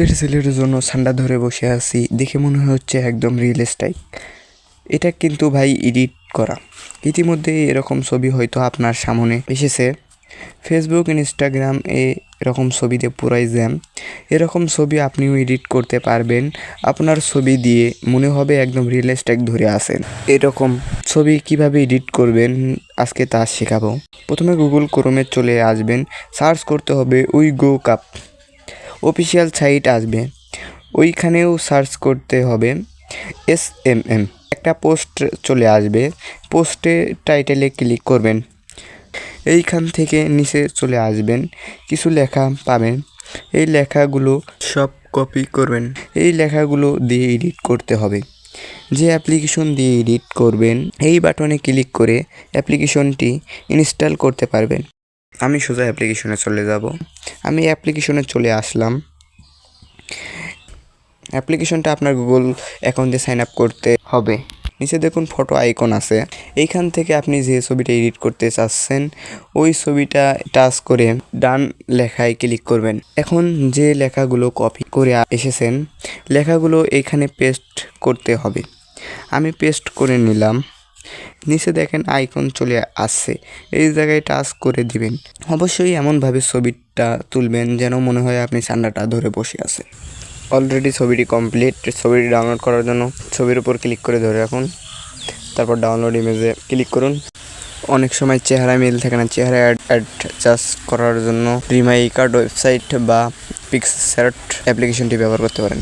সিলেট, সিলেটের জন্য ঠান্ডা ধরে বসে আছি। দেখে মনে হচ্ছে একদম রিয়েলিস্টিক এটা কিন্তু ভাই এডিট করা। ইতিমধ্যে এরকম ছবি হয়তো আপনার সামনে এসেছে। ফেসবুক ইনস্টাগ্রাম এ এরকম ছবিতে পুরাই জ্যাম এরকম ছবি আপনিও এডিট করতে পারবেন। আপনার ছবি দিয়ে মনে হবে একদম রিয়েলিস্টিক ধরে আসেন এরকম ছবি কীভাবে এডিট করবেন আজকে তা শেখাবো। প্রথমে গুগল ক্রোমে চলে আসবেন। সার্চ করতে হবে we go cup official site আসবে। ওইখানেও সার্চ করতে হবে এস এম এম একটা পোস্ট চলে আসবে। পোস্টে টাইটেলে ক্লিক করবেন। এইখান থেকে নিচে চলে আসবেন। কিছু লেখা পাবেন। এই লেখাগুলো সব কপি করবেন। এই লেখাগুলো দিয়ে এডিট করতে হবে। যে অ্যাপ্লিকেশন দিয়ে এডিট করবেন, এই বাটনে ক্লিক করে অ্যাপ্লিকেশনটি ইনস্টল করতে পারবেন। আমি সোজা অ্যাপ্লিকেশনে চলে যাব। আমি অ্যাপ্লিকেশনে চলে আসলাম। অ্যাপ্লিকেশনটা আপনার গুগল অ্যাকাউন্টে সাইন আপ করতে হবে। নিচে দেখুন ফটো আইকন আছে। এইখান থেকে আপনি যে ছবিটা এডিট করতে চাচ্ছেন, ওই ছবিটা টাচ করে ডান লেখায় ক্লিক করবেন। এখন যে লেখাগুলো কপি করে এসেছেন, লেখাগুলো এইখানে পেস্ট করতে হবে। আমি পেস্ট করে নিলাম। নিচে দেখেন আইকন চলে আসছে। এই জায়গায় টাচ করে দিবেন। অবশ্যই এমনভাবে ছবিটা তুলবেন যেন মনে হয় আপনি ঠান্ডাটা ধরে বসে আছেন। অলরেডি ছবিটি কমপ্লিট ছবিটি ডাউনলোড করার জন্য ছবির উপর ক্লিক করে ধরে রাখুন। তারপর ডাউনলোড ইমেজে ক্লিক করুন। অনেক সময় চেহারা মিল থাকে না। চেহারা অ্যাড অ্যাডজাস্ট করার জন্য রিমাই কার্ড ওয়েবসাইট বা পিক্সার্ট অ্যাপ্লিকেশনটি ব্যবহার করতে পারেন।